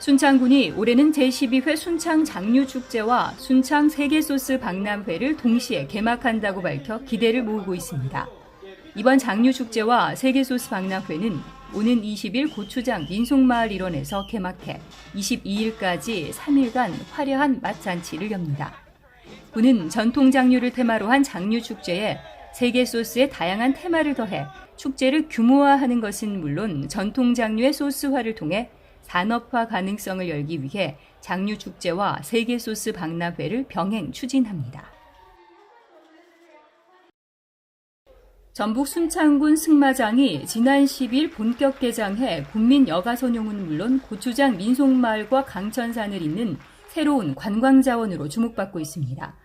순창군이 올해는 제12회 순창 장류축제와 순창 세계소스 박람회를 동시에 개막한다고 밝혀 기대를 모으고 있습니다. 이번 장류축제와 세계소스 박람회는 오는 20일 고추장 민속마을 일원에서 개막해 22일까지 3일간 화려한 맛잔치를 엽니다. 군은 전통 장류를 테마로 한 장류 축제에 세계 소스의 다양한 테마를 더해 축제를 규모화하는 것은 물론 전통 장류의 소스화를 통해 산업화 가능성을 열기 위해 장류 축제와 세계 소스 박람회를 병행 추진합니다. 전북 순창군 승마장이 지난 10일 본격 개장해 국민 여가 선용은 물론 고추장 민속마을과 강천산을 잇는 새로운 관광 자원으로 주목받고 있습니다.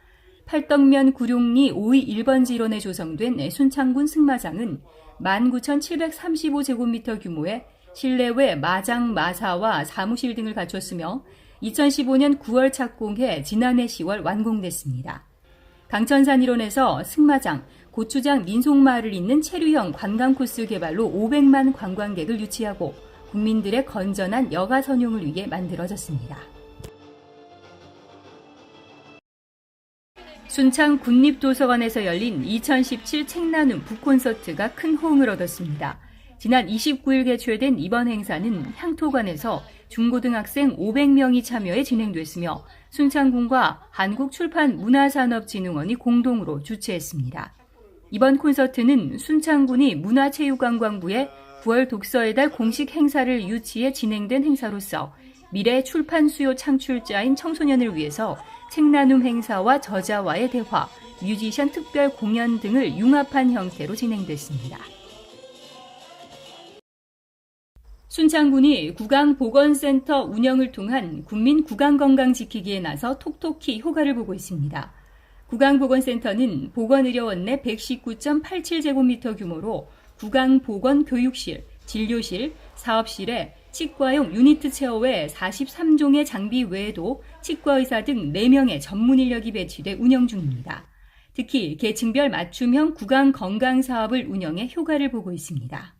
팔떡면 구룡리 5위 1번지 일원에 조성된 순창군 승마장은 19,735제곱미터 규모의 실내외 마장 마사와 사무실 등을 갖췄으며 2015년 9월 착공해 지난해 10월 완공됐습니다. 강천산 일원에서 승마장, 고추장 민속마을을 잇는 체류형 관광 코스 개발로 500만 관광객을 유치하고 국민들의 건전한 여가 선용을 위해 만들어졌습니다. 순창 국립도서관에서 열린 2017 책나눔 북콘서트가 큰 호응을 얻었습니다. 지난 29일 개최된 이번 행사는 향토관에서 중고등학생 500명이 참여해 진행됐으며 순창군과 한국출판문화산업진흥원이 공동으로 주최했습니다. 이번 콘서트는 순창군이 문화체육관광부의 9월 독서의 달 공식 행사를 유치해 진행된 행사로서 미래 출판 수요 창출자인 청소년을 위해서 책 나눔 행사와 저자와의 대화, 뮤지션 특별 공연 등을 융합한 형태로 진행됐습니다. 순창군이 구강보건센터 운영을 통한 국민 구강건강 지키기에 나서 톡톡히 효과를 보고 있습니다. 구강보건센터는 보건의료원 내 119.87제곱미터 규모로 구강보건교육실, 진료실, 사업실에 치과용 유니트 체어 외 43종의 장비 외에도 치과의사 등 4명의 전문 인력이 배치돼 운영 중입니다. 특히 계층별 맞춤형 구강 건강 사업을 운영해 효과를 보고 있습니다.